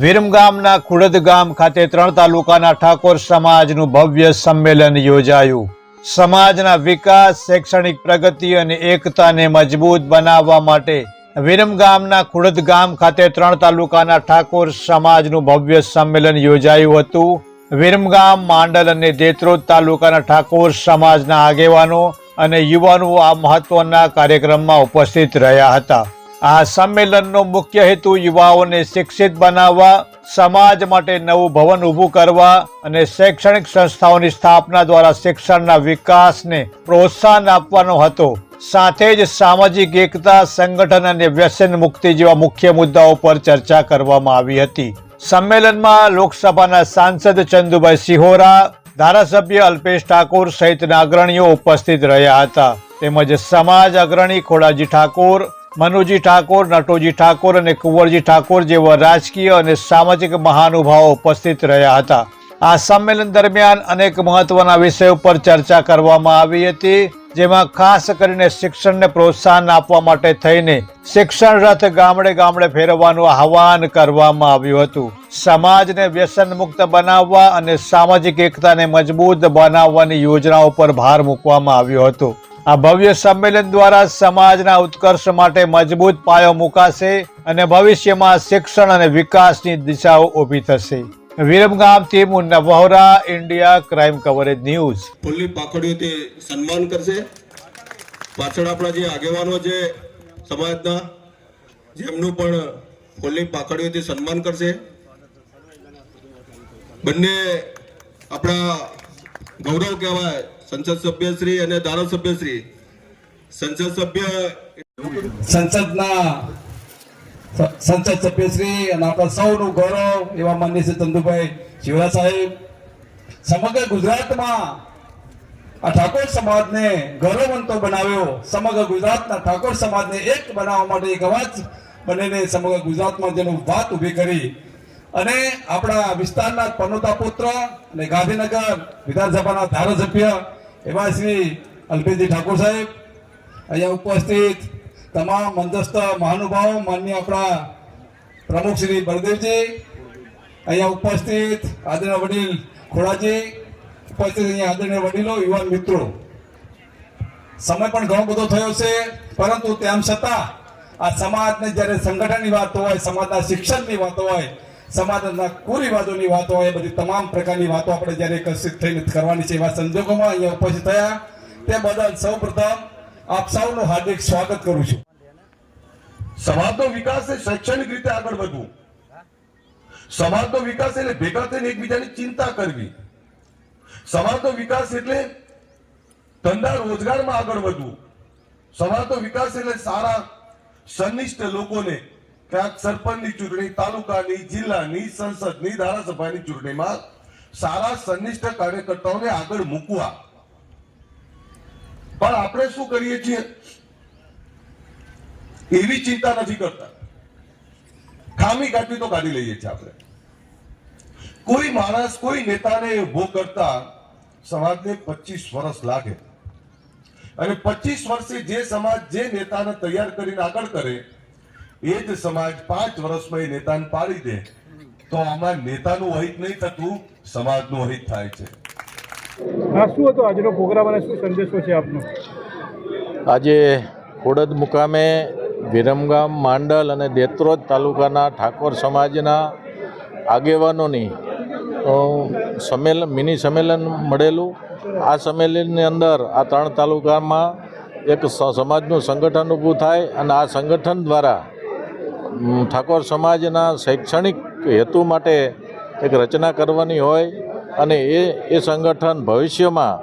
વિરમગામના ખુડદ ગામ ખાતે ત્રણ તાલુકાના ઠાકોર સમાજનું ભવ્ય સંમેલન યોજાયું. સમાજના વિકાસ, શૈક્ષણિક પ્રગતિ અને એકતાને મજબૂત બનાવવા માટે વિરમગામના ખુડદ ગામ ખાતે ત્રણ તાલુકાના ઠાકોર સમાજનું ભવ્ય સંમેલન યોજાયું હતું. વિરમગામ માંડલ અને દેત્રોદ તાલુકાના ઠાકોર સમાજના આગેવાનો અને યુવાનો આ મહત્વના કાર્યક્રમમાં ઉપસ્થિત રહ્યા હતા. આ સંમેલનનો મુખ્ય હેતુ યુવાઓને શિક્ષિત બનાવવા, સમાજ માટે નવું ભવન ઊભું કરવા અને શૈક્ષણિક સંસ્થાઓની સ્થાપના દ્વારા શિક્ષણના વિકાસને પ્રોત્સાહન આપવાનો હતો. સાથે જ સામાજિક એકતા સંગઠન અને વ્યસન મુક્તિ જેવા મુખ્ય મુદ્દાઓ પર ચર્ચા કરવામાં આવી હતી. સંમેલનમાં લોકસભાના સાંસદ ચંદુભાઈ સિહોરા, ધારાસભ્ય અલ્પેશ ઠાકોર સહિતના અગ્રણીઓ ઉપસ્થિત રહ્યા હતા. તેમજ સમાજ અગ્રણી ખોડાજી ઠાકોર મનુજી ઠાકોર, નટોજી ઠાકોર અને કુંવરજી ઠાકોર જેવા રાજકીય અને સામાજિક મહાનુભાવો ઉપસ્થિત રહ્યા હતા. આ સંમેલન દરમિયાન અનેક મહત્વના વિષયો પર ચર્ચા કરવામાં આવી હતી, જેમાં ખાસ કરીને શિક્ષણને પ્રોત્સાહન આપવા માટે થઈને શિક્ષણ રથ ગામડે ગામડે ફેરવવાનું આહવાન કરવામાં આવ્યું હતું. સમાજને વ્યસન મુક્ત બનાવવા અને સામાજિક એકતાને મજબૂત બનાવવાની યોજનાઓ પર ભાર મૂકવામાં આવ્યો હતો. આ ભવ્ય સંમેલન દ્વારા સમાજના ઉત્કર્ષ માટે મજબૂત પાયો મુકાશે અને ભવિષ્યમાં શિક્ષણ અને વિકાસની દિશાઓ ઊભી થશે. વિરમગામથી થી નવહોરા ઇન્ડિયા ક્રાઇમ કવરેજ ન્યૂઝ. ફૂલની તે સન્માન કરશે. પાછળ આપણા જે આગેવાનો છે સમાજના, જેમનું પણ ફૂલની પાખડીઓથી સન્માન કરશે. બંને આપણા ગૌરવ કહેવાય. સંસદ સભ્યશ્રી અને ધારાસભ્યશ્રી સંસદ સભ્ય સંસદના સંસદ સભ્યશ્રી અને આપણા સૌનું ગૌરવ એવા માન્ય શ્રી ચંદુભાઈ શિવરા સાહેબ. સમગ્ર ગુજરાતમાં આ ઠાકોર સમાજને ગૌરવંતો બનાવ્યો. સમગ્ર ગુજરાતના ઠાકોર સમાજને એક બનાવવા માટે એક અવાજ બનીને સમગ્ર ગુજરાતમાં જેનું વાત ઊભી કરી. અને આપણા વિસ્તારના પનોતા પુત્ર અને ગાંધીનગર વિધાનસભાના ધારાસભ્ય એવા શ્રી અલ્પેશજી ઠાકોર સાહેબ, અહીંયા ઉપસ્થિત તમામ મંદસ્થ મહાનુભાવો, માન્ય આપણા પ્રમુખ શ્રી બળદેવજી, અહીંયા ઉપસ્થિત આદરણીય વડીલ ખોડાજી, ઉપસ્થિત અહીંયા આદરણીય વડીલો, યુવાન મિત્રો. સમય પણ ઘણો બધો થયો છે, પરંતુ તેમ છતાં આ સમાજને જ્યારે સંગઠનની વાત હોય, સમાજના શિક્ષણની વાત હોય સમાજના કુરિવાદોની વાતો એ બધી તમામ પ્રકારની વાતો આપણે જ્યારે એકત્રિત થઈને કરવાની છે એવા સંજોગોમાં અહીંયા ઉપસ્થિત થયા. તે બદલ સૌપ્રથમ આપ સૌનું હાર્દિક સ્વાગત કરું છું. સમાજનો વિકાસ એ શૈક્ષણિક રીતે આગળ વધવું. સમાજનો વિકાસ એટલે ભેગા થઈને એકબીજાની ચિંતા કરવી. સમાજનો વિકાસ એટલે ધંધા રોજગારમાં આગળ વધવું. સમાજનો વિકાસ એટલે સારા, સનિષ્ઠ લોકોને ક્યાંક સરપંચની ચૂંટણી, તાલુકાની, જિલ્લાની, સંસદની, ધારાસભાની ચૂંટણીમાં સારા સનિષ્ઠ કાર્યકર્તાઓને આગળ મૂકવા. પણ આપણે શું કરીએ છીએ? એવી ચિંતા નથી કરતા. ખામી કાઢવી તો કાઢી લઈએ છીએ આપણે. કોઈ માણસ, કોઈ નેતાને ઊભો કરતા સમાજને પચીસ વર્ષ લાગે. અને પચીસ વર્ષે જે સમાજ, જે નેતાને તૈયાર કરીને આગળ કરે એ જ સમાજ પાંચ વર્ષમાં એ નેતાને પાડી દે. તો આમાં નેતાનું અહિત નહીં થતું સમાજનું અહિત થાય છે. આ શું હતો આજનો પ્રોગ્રામ અને શું સંદેશો છે આપનો? આજે ખોડદ મુકામે વિરમગામ માંડલ અને દેત્રોજ તાલુકાના ઠાકોર સમાજના આગેવાનોની સંમેલન મિની સંમેલન મળેલું. આ સંમેલનની અંદર આ ત્રણ તાલુકામાં એક સ- સમાજનું સંગઠન ઊભું થાય અને આ સંગઠન દ્વારા ઠાકોર સમાજના શૈક્ષણિક હેતુ માટે એક રચના કરવાની હોય અને એ એ સંગઠન ભવિષ્યમાં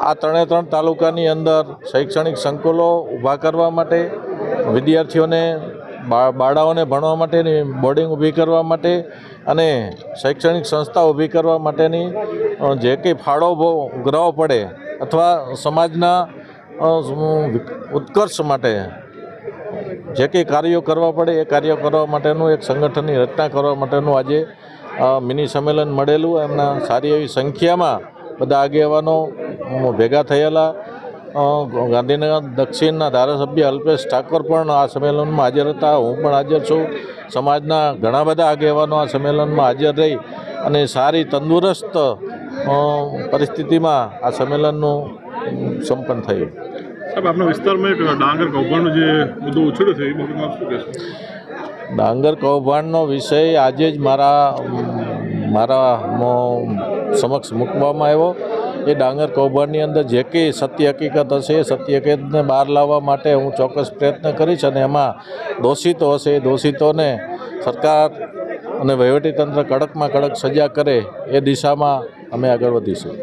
આ ત્રણે ત્રણ તાલુકાની અંદર શૈક્ષણિક સંકુલો ઊભા કરવા માટે, વિદ્યાર્થીઓને બાળાઓને ભણવા માટેની બોર્ડિંગ ઊભી કરવા માટે અને શૈક્ષણિક સંસ્થા ઊભી કરવા માટેની જે કંઈ ફાળો ઉઘરાવો પડે અથવા સમાજના ઉત્કર્ષ માટે જે કંઈ કાર્યો કરવા પડે એ કાર્યો કરવા માટેનું એક સંગઠનની રચના કરવા માટેનું આજે મિની સંમેલન મળેલું. એમના સારી એવી સંખ્યામાં બધા આગેવાનો ભેગા થયેલા. ગાંધીનગર દક્ષિણના ધારાસભ્ય અલ્પેશ ઠાકોર પણ આ સંમેલનમાં હાજર હતા. હું પણ હાજર છું. સમાજના ઘણા બધા આગેવાનો આ સંમેલનમાં હાજર રહી અને સારી તંદુરસ્ત પરિસ્થિતિમાં આ સંમેલનનું સંપન્ન થયું. સાહેબ આપણા વિસ્તારમાં ડાંગર કૌભાંડનો જે મુદ્દો ઉછળ્યો છે, એ બાબતમાં શું કહેશો? ડાંગર કૌભાંડનો વિષય આજે જ મારા મારા સમક્ષ મૂકવામાં આવ્યો. એ ડાંગર કૌભાંડની અંદર જે કંઈ સત્ય હકીકત હશે, એ સત્ય હકીકતને બહાર લાવવા માટે હું ચોક્કસ પ્રયત્ન કરીશ અને એમાં દોષિતો હશે, એ દોષિતોને સરકાર અને વહીવટીતંત્ર કડકમાં કડક સજા કરે એ દિશામાં અમે આગળ વધીશું.